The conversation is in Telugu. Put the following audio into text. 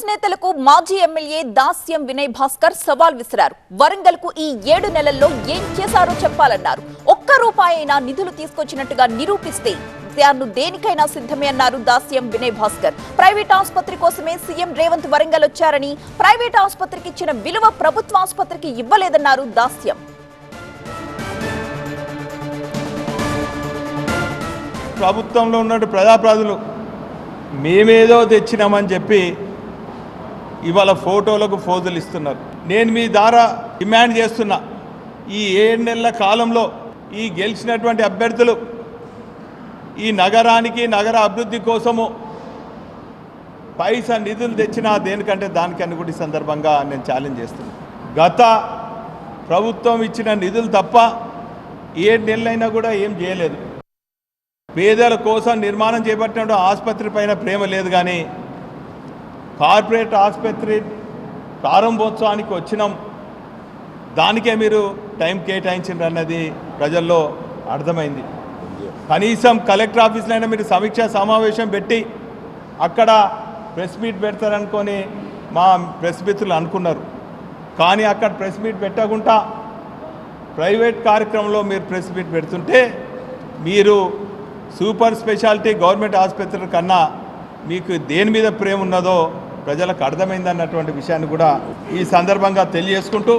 కాంగ్రెస్ నేతలకు మాజీ ఎమ్మెల్యే దాస్యం వినయ్ భాస్కర్ సవాల్ విసిరారు. వరంగల్కు ఈ ఏడు నెలల్లో ఏం చేశారో చెప్పాలన్నారు. ఒక్క రూపాయి అయినా నిధులు తీసుకొచ్చినట్టుగా నిరూపిస్తే తాను దేనికైనా సిద్ధమే అన్నారు దాస్యం వినయ్ భాస్కర్. ప్రైవేట్ ఆసుపత్రి కోసమే సీఎం రేవంత్ వరంగల్ వచ్చారని ప్రైవేట్ ఆసుపత్రికి ఇచ్చిన విలువ ప్రభుత్వ ఆసుపత్రికి ఇవ్వలేదన్నారు దాస్యం. ప్రభుత్వంలో ఉన్న ప్రజాప్రాధులు మేమేదో తెచ్చినామని చెప్పి ఇవాళ ఫోటోలకు ఫోజులు ఇస్తున్నారు. నేను మీ ద్వారా డిమాండ్ చేస్తున్నా ఈ ఏడు నెలల కాలంలో ఈ గెలిచినటువంటి అభ్యర్థులు ఈ నగరానికి నగర అభివృద్ధి కోసము పైసా నిధులు తెచ్చినా దేనికంటే దానికని కూడా ఈ సందర్భంగా నేను ఛాలెంజ్ చేస్తున్నాను గత ప్రభుత్వం ఇచ్చిన నిధులు తప్ప ఏడు నెలలైనా కూడా ఏం చేయలేదు. పేదల కోసం నిర్మాణం చేపట్టిన ఆసుపత్రి పైన ప్రేమ లేదు కానీ కార్పొరేట్ ఆసుపత్రి ప్రారంభోత్సవానికి వచ్చినాం. దానికే మీరు టైం కేటాయించారు అన్నది ప్రజల్లో అర్థమైంది. కనీసం కలెక్టర్ ఆఫీస్లో మీరు సమీక్షా సమావేశం పెట్టి అక్కడ ప్రెస్ మీట్ పెడతారనుకొని మా ప్రెస్ మిత్రులు అనుకున్నారు. కానీ అక్కడ ప్రెస్ మీట్ పెట్టకుండా ప్రైవేట్ కార్యక్రమంలో మీరు ప్రెస్ మీట్ పెడుతుంటే మీరు సూపర్ స్పెషాలిటీ గవర్నమెంట్ ఆసుపత్రుల కన్నా మీకు దేని మీద ప్రేమ ఉన్నదో ప్రజలకు అర్థమైందన్నటువంటి విషయాన్ని కూడా ఈ సందర్భంగా తెలియజేసుకుంటూ